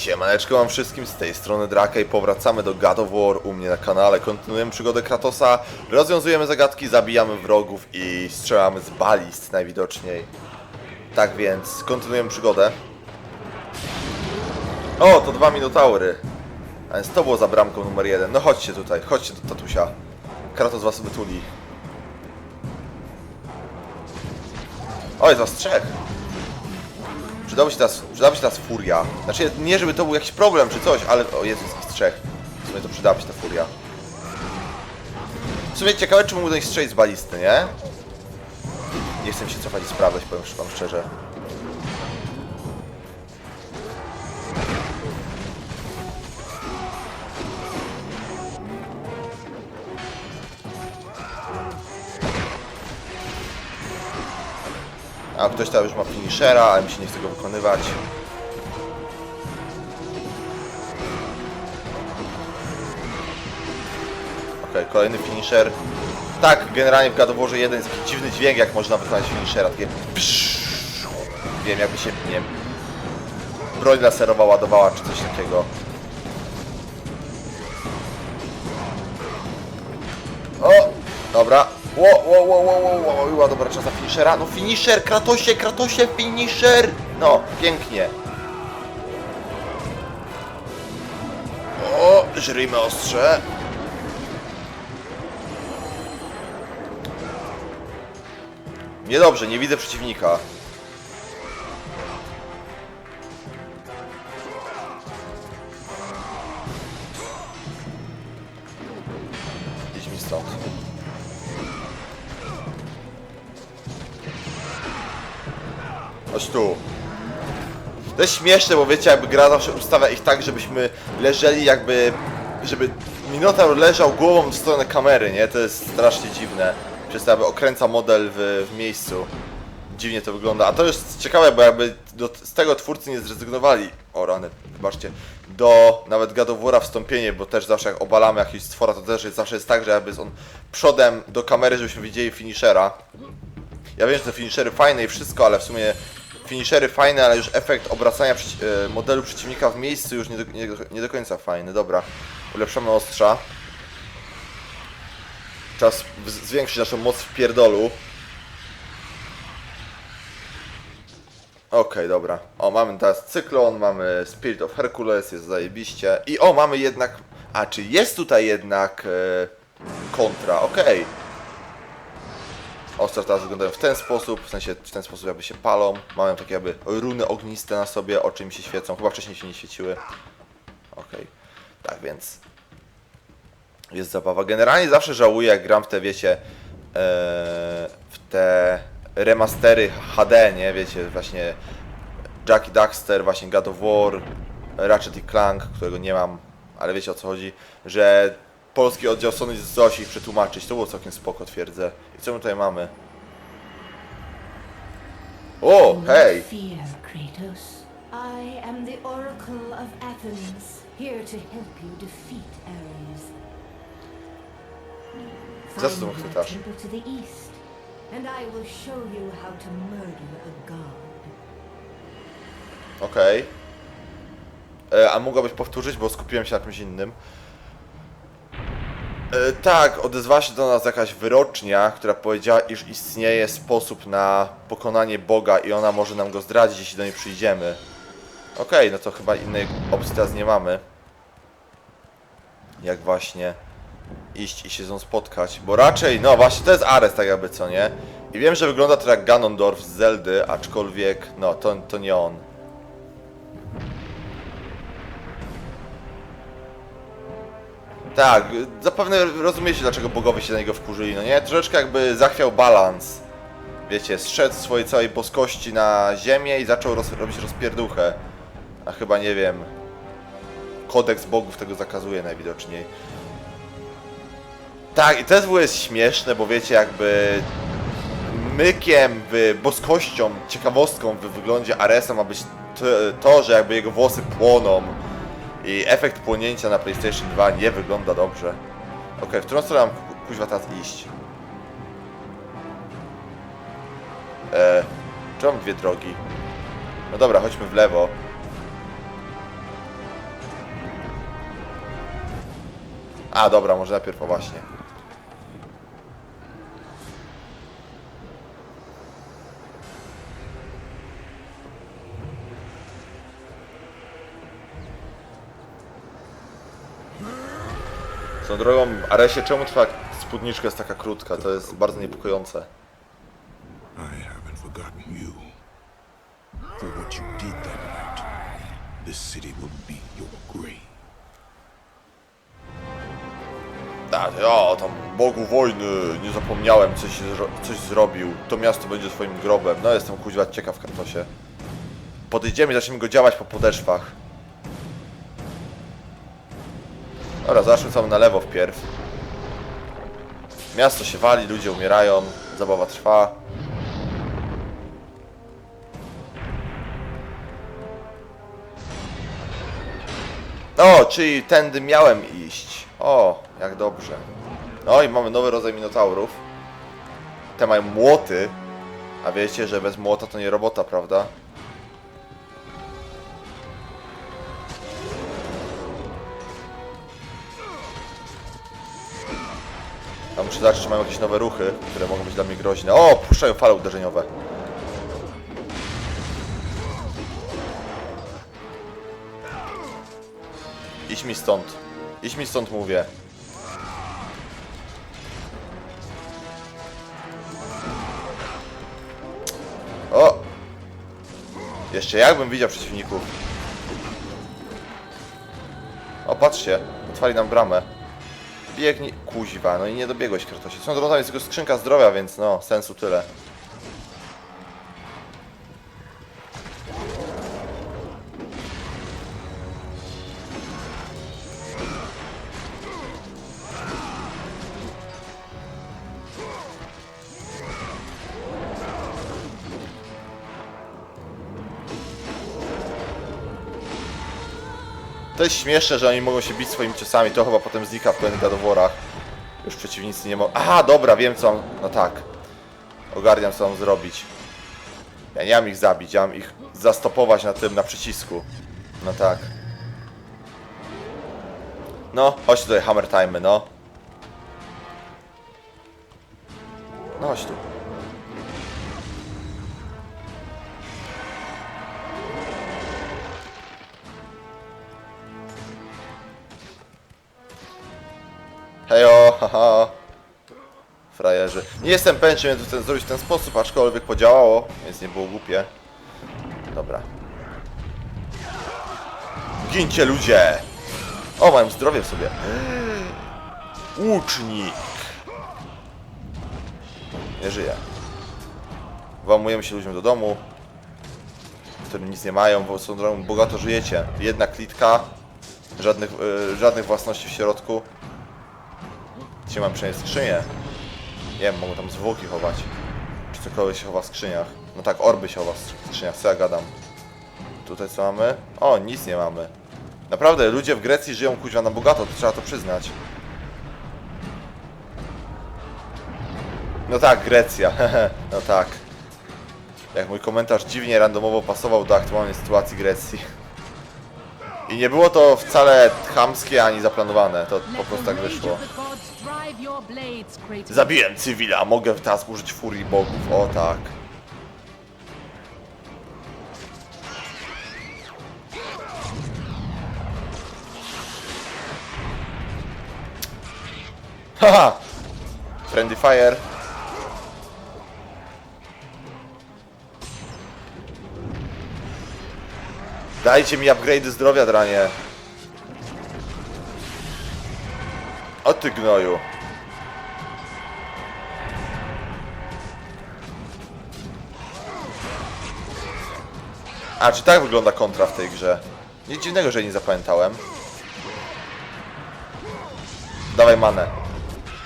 Siemaneczko wam wszystkim, z tej strony Draka i powracamy do God of War u mnie na kanale. Kontynuujemy przygodę Kratosa, rozwiązujemy zagadki, zabijamy wrogów i strzelamy z balist najwidoczniej. Tak więc, kontynuujemy przygodę. O, to dwa minotaury. A więc to było za bramką numer jeden. No chodźcie tutaj, chodźcie do tatusia. Kratos was wytuli. O, jest was trzech. Przydałby się teraz, przydałaby się teraz furia. Znaczy, nie żeby to był jakiś problem czy coś, ale... O Jezus, jest trzech. W sumie to przydałaby się ta furia. W sumie ciekawe, czy mógł do nich strzelić z balisty, nie? Nie chcę się cofać i sprawdzać, powiem wam szczerze. A ktoś tam już ma finishera, ale mi się nie chce go wykonywać. Okej, kolejny finisher. Tak, generalnie w Warze jeden jest taki dziwny dźwięk, jak można wykonać finishera. Takie. Wiem, jakby się, nie wiem, broń laserowa ładowała, czy coś takiego. Ło, ło, ło, ło, ło, ło, była dobra czas na finishera. No finisher, Kratosie, Kratosie, finisher! No, pięknie. O, żryjmy ostrze. Niedobrze, nie widzę przeciwnika. Śmieszne, bo wiecie, jakby gra zawsze ustawia ich tak, żebyśmy leżeli jakby... Żeby Minotaur leżał głową w stronę kamery, nie? To jest strasznie dziwne. Przez to jakby okręca model w, w miejscu. Dziwnie to wygląda. A to jest ciekawe, bo jakby do, z tego twórcy nie zrezygnowali. O rany, wybaczcie. Do nawet War'a wstąpienie, bo też zawsze jak obalamy jakiegoś stwora, to też jest, zawsze jest tak, że jakby jest on przodem do kamery, żebyśmy widzieli finishera. Ja wiem, że te finishery fajne i wszystko, ale w sumie finishery fajne, ale już efekt obracania przeci- e, modelu przeciwnika w miejscu już nie do, nie, nie do końca fajny. Dobra, ulepszamy ostrza. Czas zwiększyć naszą moc w pierdolu. Okej, dobra. O, mamy teraz cyklon, mamy Spirit of Hercules, jest zajebiście. I o, mamy jednak... A, czy jest tutaj jednak e, kontra, okej. Ostra teraz wyglądają w ten sposób, w sensie w ten sposób jakby się palą. Mają takie jakby runy ogniste na sobie, oczy mi się świecą. Chyba wcześniej się nie świeciły. Okej. Tak więc jest zabawa. Generalnie zawsze żałuję, jak gram w te, wiecie, e, w te remastery HD, nie? Wiecie, właśnie Jackie Daxter, właśnie God of War, Ratchet i Clank, którego nie mam, ale wiecie o co chodzi, że polski oddział Sony zdołał się ich przetłumaczyć. To było całkiem spoko, twierdzę. I co my tutaj mamy? O, hej! fear, Kratos. I am the Oracle of Athens, here to help you defeat Ares. Za co Find chwytasz? temple to the east, and I will show you how to murder a god. Okej. E, A mogłabyś powtórzyć, bo skupiłem się na czymś innym. E, tak, odezwała się do nas jakaś wyrocznia, która powiedziała, iż istnieje sposób na pokonanie Boga i ona może nam go zdradzić, jeśli do niej przyjdziemy. Okej, no to chyba innej opcji teraz nie mamy. Jak właśnie iść i się z nią spotkać, bo raczej, no właśnie, to jest Ares tak jakby, co nie? I wiem, że wygląda to jak Ganondorf z Zeldy, aczkolwiek, no, to, to nie on. Tak, zapewne rozumiecie, dlaczego bogowie się na niego wkurzyli, no nie? Troszeczkę jakby zachwiał balans. Wiecie, zszedł swojej całej boskości na ziemię i zaczął roz, robić rozpierduchę. A chyba, nie wiem, kodeks bogów tego zakazuje najwidoczniej. Tak, i to ogóle jest śmieszne, bo wiecie, jakby mykiem, boskością, ciekawostką w wyglądzie Aresa ma być to, że jakby jego włosy płoną i efekt płonięcia na PlayStation 2 nie wygląda dobrze. Ok, w którą stronę mam kuźwa teraz iść? Eee, czy mam dwie drogi? No dobra, chodźmy w lewo. A, dobra, może najpierw, właśnie. Tą drogą, Aresie, czemu twoja spódniczka jest taka krótka? To jest bardzo niepokojące. I haven't forgotten you. For what you did that night, this city will be your grave. Tak, ja tam Bogu wojny, nie zapomniałem, coś, zro- coś zrobił. To miasto będzie twoim grobem. No jestem kuźwa ciekaw Kartosie. Podejdziemy i zaczniemy go działać po podeszwach. Dobra, zaszły na lewo wpierw. Miasto się wali, ludzie umierają, zabawa trwa. O, czyli tędy miałem iść. O, jak dobrze. No i mamy nowy rodzaj minotaurów. Te mają młoty. A wiecie, że bez młota to nie robota, prawda? Zobaczyć, czy mają jakieś nowe ruchy, które mogą być dla mnie groźne. O, puszczają fale uderzeniowe. Idź mi stąd. Idź mi stąd, mówię. O! Jeszcze jakbym widział przeciwników. O, patrzcie. Otwali nam bramę. Biegnij. Kuźwa, no i nie dobiegłeś, Kratosie. Są drogą jest tylko skrzynka zdrowia, więc no, sensu tyle. Śmieszne, że oni mogą się bić swoimi ciosami, to chyba potem znika w kolejnych gadoworach. Już przeciwnicy nie mogą... Aha, dobra, wiem co. No tak. Ogarniam co mam zrobić. Ja nie mam ich zabić, ja mam ich zastopować na tym, na przycisku. No tak. No, chodź tutaj, hammer time, no. No chodź tu. Hejo, haha. Frajerzy. Nie jestem pewien, czy miałem to zrobić w ten sposób, aczkolwiek podziałało, więc nie było głupie. Dobra. Gincie ludzie! O, mają zdrowie w sobie. Łucznik! Nie żyje. Włamujemy się ludziom do domu, w którym nic nie mają, bo są bogato żyjecie. Jedna klitka, żadnych, y, żadnych własności w środku. Dzisiaj mam przynajmniej skrzynię. Nie wiem, mogą tam zwłoki chować. Czy cokolwiek się chowa w skrzyniach. No tak, orby się chowa w skrzyniach, co ja gadam. Tutaj co mamy? O, nic nie mamy. Naprawdę, ludzie w Grecji żyją kuźwa na bogato, to trzeba to przyznać. No tak, Grecja, no tak. Jak mój komentarz dziwnie randomowo pasował do aktualnej sytuacji Grecji. I nie było to wcale chamskie ani zaplanowane, to po prostu tak wyszło. Zabiłem cywila, mogę teraz użyć furii bogów, o tak. Haha! Friendly fire. Dajcie mi upgrade zdrowia, dranie. O ty gnoju. A, czy tak wygląda kontra w tej grze? Nic dziwnego, że nie zapamiętałem. Dawaj manę.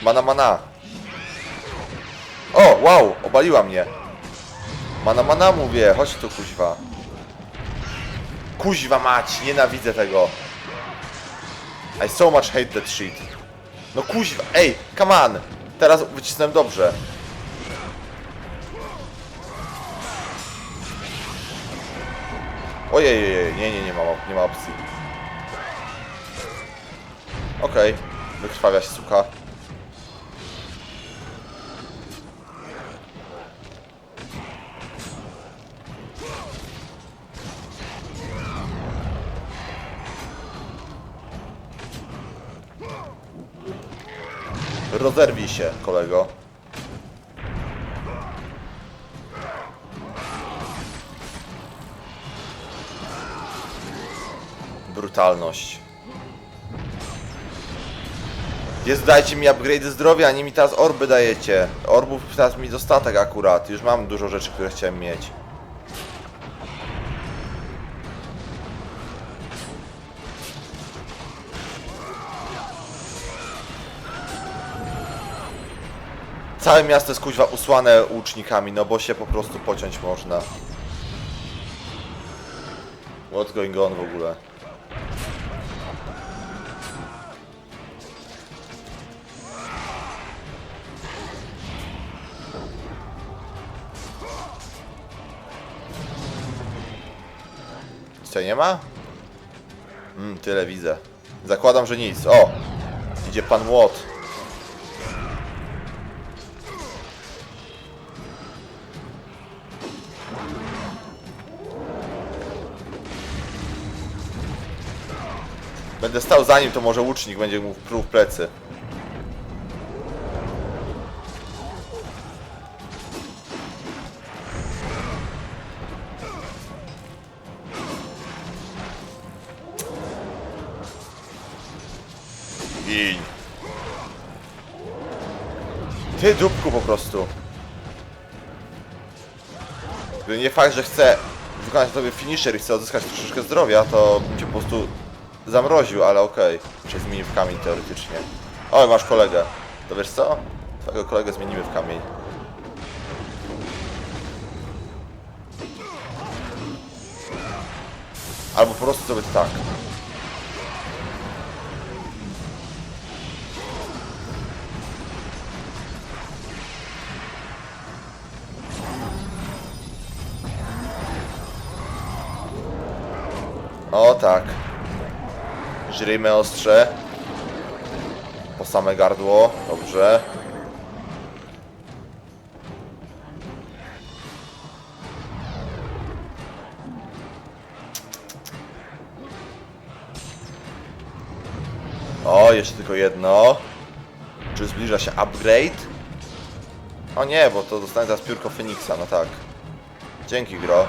Mana, mana. O, wow, obaliła mnie. Mana, mana mówię, chodź tu kuźwa. Kuźwa mać, nienawidzę tego. I so much hate that shit. No kuźwa, ej, come on. Teraz wycisnąłem dobrze. Ojej, nie, nie, nie ma, nie ma opcji. Okej. Wykrwawia się suka. Brutalność. Jest, dajcie mi upgrade zdrowia, nie mi teraz orby dajecie. Orbów teraz mi dostatek akurat. Już mam dużo rzeczy, które chciałem mieć. Całe miasto jest kuźwa usłane łucznikami, no bo się po prostu pociąć można. What's going on w ogóle? Nie ma? Mm, tyle widzę. Zakładam, że nic. O! Idzie pan Łot. Będę stał za nim, to może łucznik będzie mu pruł w plecy. Ty dupku po prostu. Gdyby nie fakt, że chcę wykonać sobie finisher i chcę odzyskać troszeczkę zdrowia, to bym cię po prostu zamroził, ale okej. Czy zmienił w kamień teoretycznie. O, masz kolegę. To wiesz co? Twojego kolegę zmienimy w kamień. Albo po prostu sobie tak. Żryjmy ostrze. Po same gardło. Dobrze. O, jeszcze tylko jedno. Czy zbliża się upgrade? O nie, bo to dostanę teraz piórko Feniksa, no tak. Dzięki, gro.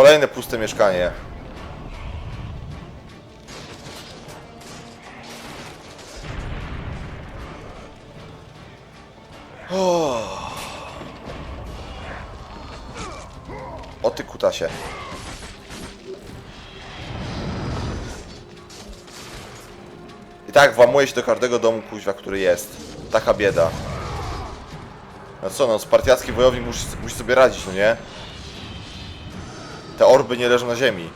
Kolejne puste mieszkanie. O, ty kutasie. I tak włamuje się do każdego domu kuźwa, który jest. Taka bieda. No co no, spartiacki wojownik musi, musi sobie radzić, no nie? Te orby nie leżą na ziemi.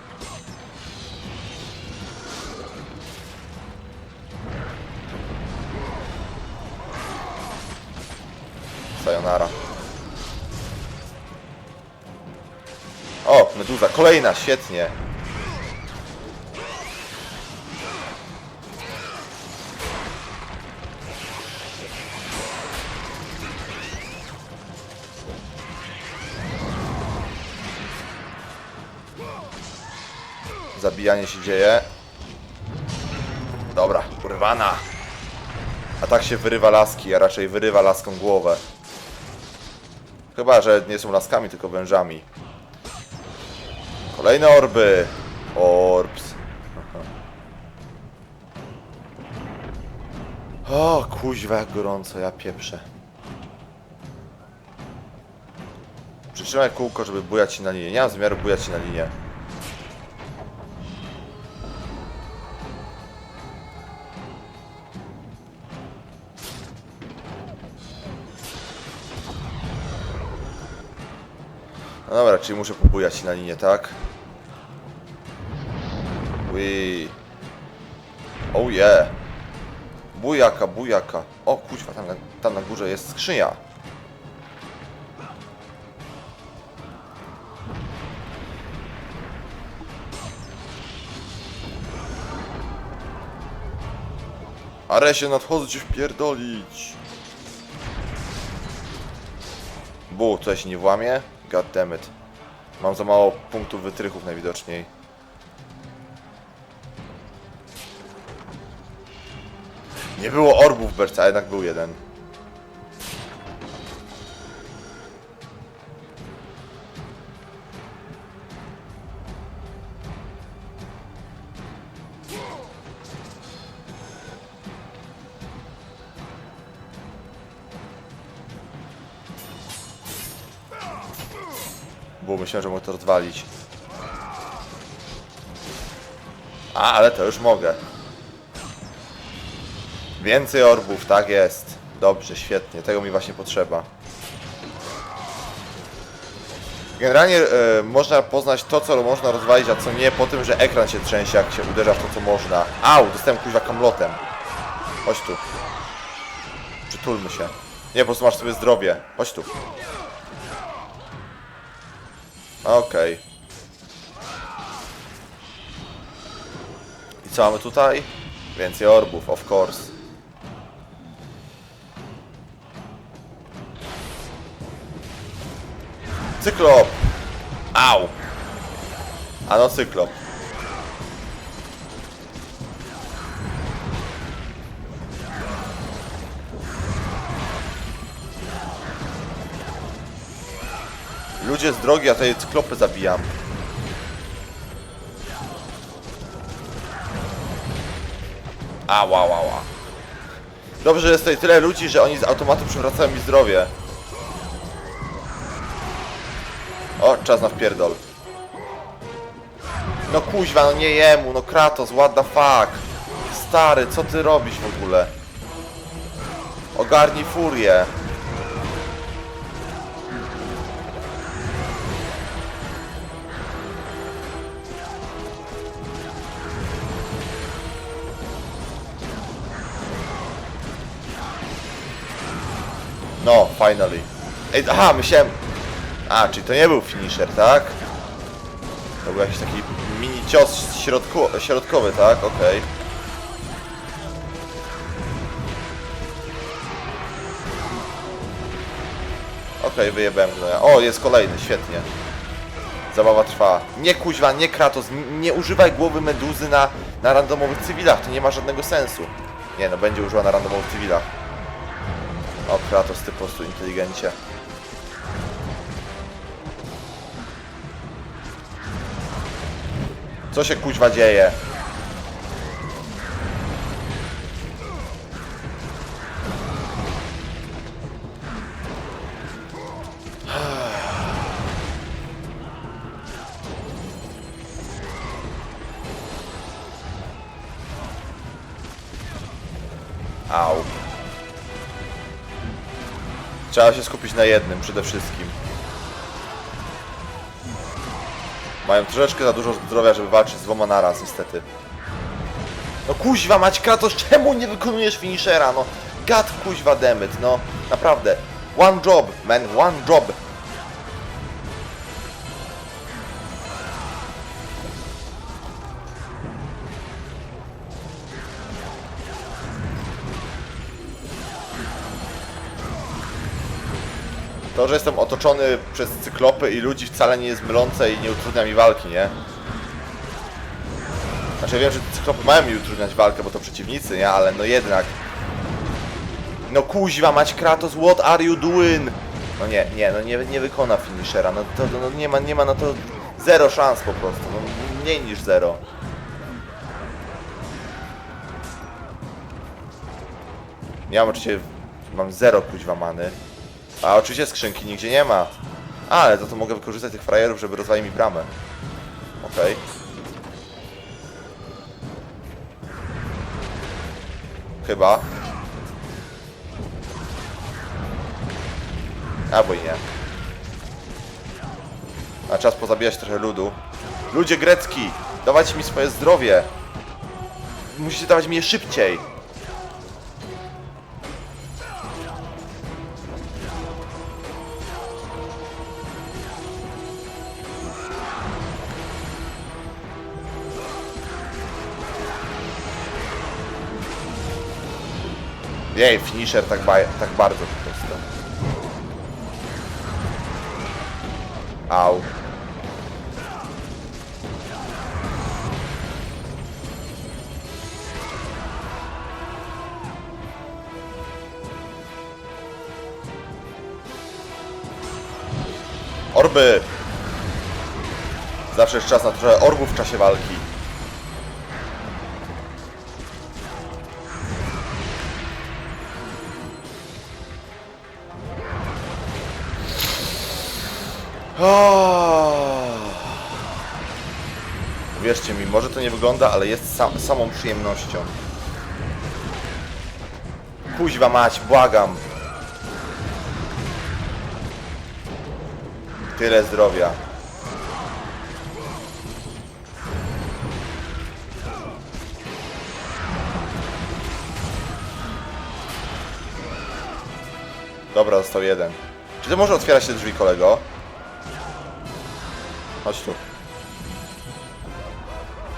Sayonara. O, meduza, kolejna, świetnie. Zabijanie się dzieje. Dobra, urwana. A tak się wyrywa laski, a raczej wyrywa laską głowę. Chyba, że nie są laskami, tylko wężami. Kolejne orby. Orbs. O, kuźwa, jak gorąco, ja pieprzę. Przytrzymaj kółko, żeby bujać się na linię. Nie mam zamiaru bujać się na linię. No dobra, czyli muszę pobujać na linię, tak? Ui. Oh yeah. Bujaka, bujaka. O kuźwa, tam na, tam na górze jest skrzynia. Aresie, nadchodzę no cię wpierdolić. Bu, coś nie włamie? God damn it. Mam za mało punktów wytrychów najwidoczniej. Nie było orbów w berce, a jednak był jeden. Myślałem, że mogę to rozwalić. A, ale to już mogę. Więcej orbów, tak jest. Dobrze, świetnie, tego mi właśnie potrzeba. Generalnie e, można poznać to, co można rozwalić, a co nie, po tym, że ekran się trzęsie, jak się uderza w to, co można. Au, dostałem kuźwa kamlotem. Chodź tu. Przytulmy się. Nie, po prostu masz sobie zdrowie. Chodź tu. Okej. I co mamy tutaj? Więcej orbów, of course. Cyklop! Au! A no cyklop. Ludzie z drogi, a tutaj cyklopy zabijam. Ała, ała, ała. Dobrze, że jest tutaj tyle ludzi, że oni z automatu przywracają mi zdrowie. O, czas na wpierdol. No kuźwa, no nie jemu, no Kratos, what the fuck. Stary, co ty robisz w ogóle? Ogarnij furię. Finally. Ej, aha, myślałem... A, czyli to nie był finisher, tak? To był jakiś taki mini cios środku, środkowy, tak? Okej. Okej, wyjebałem gnoja. O, jest kolejny, świetnie. Zabawa trwa. Nie kuźwa, nie Kratos, nie używaj głowy meduzy na, na randomowych cywilach, to nie ma żadnego sensu. Nie no, będzie użyła na randomowych cywilach. O, Kratos, ty po prostu inteligencie. Co się kuźwa dzieje? Trzeba się skupić na jednym przede wszystkim. Mają troszeczkę za dużo zdrowia, żeby walczyć z dwoma naraz, niestety. No kuźwa mać Kratos, czemu nie wykonujesz finishera, no? God kuźwa demyt, no. Naprawdę. One job, man, one job. To, że jestem otoczony przez cyklopy i ludzi wcale nie jest mylące i nie utrudnia mi walki, nie? Znaczy wiem, że cyklopy mają mi utrudniać walkę, bo to przeciwnicy, nie? Ale no jednak. No kuźwa, mać Kratos, what are you doing? No nie, nie, no nie, nie wykona finishera, no to no nie ma, nie ma na to zero szans po prostu, no mniej niż zero. Ja mam oczywiście, mam zero kuźwa many. A oczywiście skrzynki nigdzie nie ma. A, ale to, to mogę wykorzystać tych frajerów, żeby rozwalić mi bramę. Okej. Chyba. Albo i nie. A czas pozabijać trochę ludu. Ludzie grecki! Dawajcie mi swoje zdrowie! Musicie dawać mi je szybciej! Jej, finisher tak, tak bardzo po prostu. Au. Orby! Zawsze jest czas na trochę orbów w czasie walki. Oh. Wierzcie mi, może to nie wygląda, ale jest sam, samą przyjemnością. Kuźwa mać, błagam. Tyle zdrowia. Dobra, został jeden. Czy to może otwierać te drzwi, kolego? Chodź tu.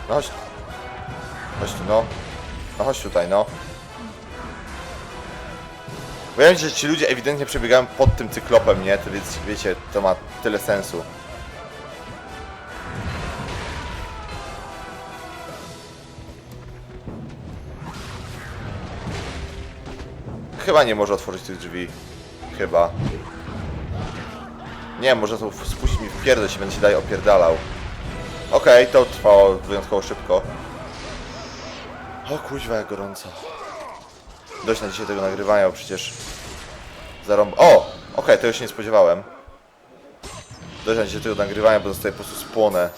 No chodź. Chodź tu, no. No chodź tutaj, no. Wydaje mi się, że ci ludzie ewidentnie przebiegają pod tym cyklopem, nie? To więc, wiecie, to ma tyle sensu. Chyba nie może otworzyć tych drzwi. Chyba. Nie, może to spuścić mi w pierdol, się będzie się dalej opierdalał. Okej, to trwało wyjątkowo szybko. O kuźwa, jak gorąco. Dość na dzisiaj tego nagrywania, bo przecież... Zarąb... O! Okej, to już się nie spodziewałem. Dość na dzisiaj tego nagrywania, bo zostaje po prostu spłonę.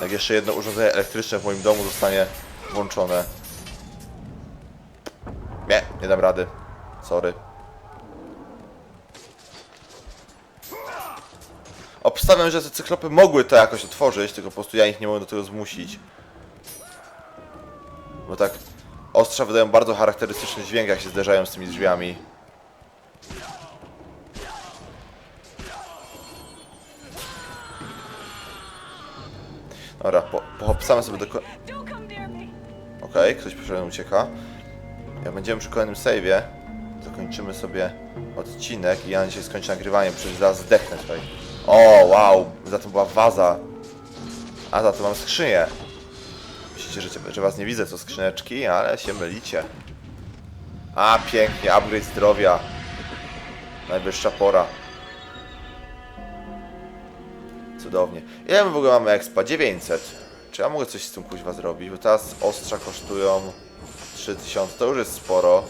Jak jeszcze jedno urządzenie elektryczne w moim domu zostanie włączone. Nie, nie dam rady. Sorry. Obstawiam, że te cyklopy mogły to jakoś otworzyć, tylko po prostu ja ich nie mogę do tego zmusić. Bo tak ostrza wydają bardzo charakterystyczny dźwięk, jak się zderzają z tymi drzwiami. Dobra, po, pohopsamy sobie do... Okej, ktoś przede mną ucieka. Jak będziemy przy kolejnym save'ie, zakończymy sobie odcinek i ja dzisiaj skończę nagrywanie, przecież zaraz zdechnę tutaj. O, wow, za to była waza. A za to mam skrzynię. Myślicie, że, cię- że was nie widzę, co skrzyneczki, ale się mylicie. A, pięknie, upgrade zdrowia. Najwyższa pora. Cudownie. Ile my w ogóle mamy expa? 900. Czy ja mogę coś z tym kuźwa zrobić? Bo teraz ostrza kosztują 3000, to już jest sporo.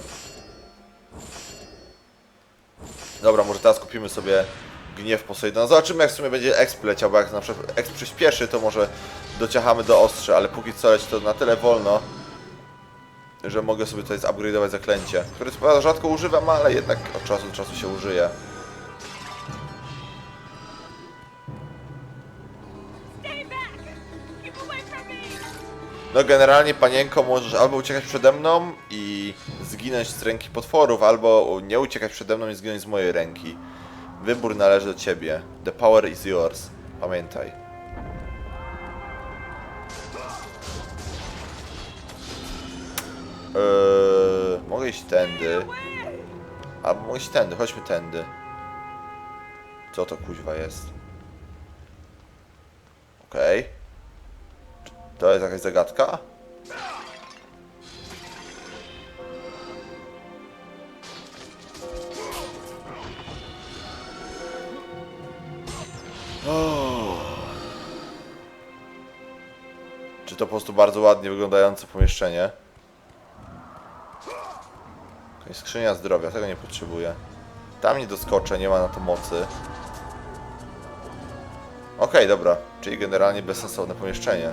Dobra, może teraz kupimy sobie gniew Poseidona. Zobaczymy jak w sumie będzie exp leciał, bo jak na przykład exp przyspieszy, to może dociachamy do ostrza, ale póki co leci to na tyle wolno, że mogę sobie tutaj zupgrade'ować zaklęcie, które prawda rzadko używam, ale jednak od czasu do czasu się użyje. No generalnie panienko możesz albo uciekać przede mną i zginąć z ręki potworów, albo nie uciekać przede mną i zginąć z mojej ręki. Wybór należy do ciebie. The power is yours. Pamiętaj. Eee, mogę iść tędy. Albo mogę iść tędy, chodźmy tędy. Co to kuźwa jest? Okej. To jest jakaś zagadka? O. Czy to po prostu bardzo ładnie wyglądające pomieszczenie? Jakaś skrzynia zdrowia, tego nie potrzebuję. Tam nie doskoczę, nie ma na to mocy. Okej, dobra, czyli generalnie bezsensowne pomieszczenie.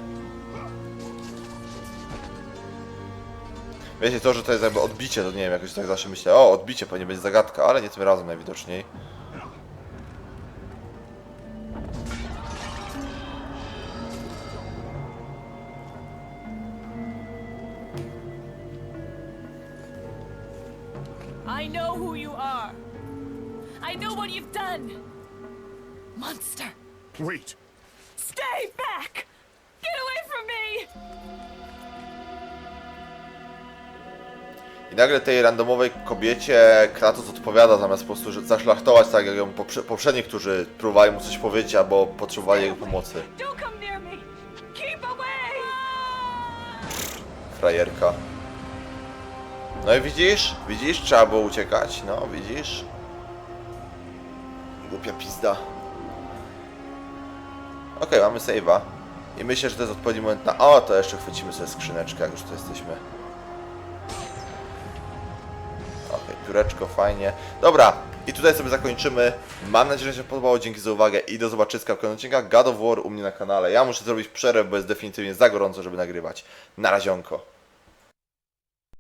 Wiecie, to, że to jest jakby odbicie, to nie wiem, jakoś tak zawsze myślę, o, odbicie, pewnie będzie zagadka, ale nie tym razem najwidoczniej. Wait! Stay back. Get away from me. I nagle tej randomowej kobiecie Kratos odpowiada zamiast po prostu że zaszlachtować tak jak ją poprze poprzedni, którzy próbowali mu coś powiedzieć albo potrzebowali jego pomocy. Don't come near me! Keep away! Frajerka. No i widzisz? Widzisz? Trzeba było uciekać. No, widzisz? Głupia pizda. Okej, mamy save'a. I myślę, że to jest odpowiedni moment na... O, to jeszcze chwycimy sobie skrzyneczkę, jak już tu jesteśmy. Okej, pióreczko, fajnie. Dobra, i tutaj sobie zakończymy. Mam nadzieję, że się podobało. Dzięki za uwagę i do zobaczyska w kolejnym odcinkach God of War u mnie na kanale. Ja muszę zrobić przerwę, bo jest definitywnie za gorąco, żeby nagrywać. Na razionko.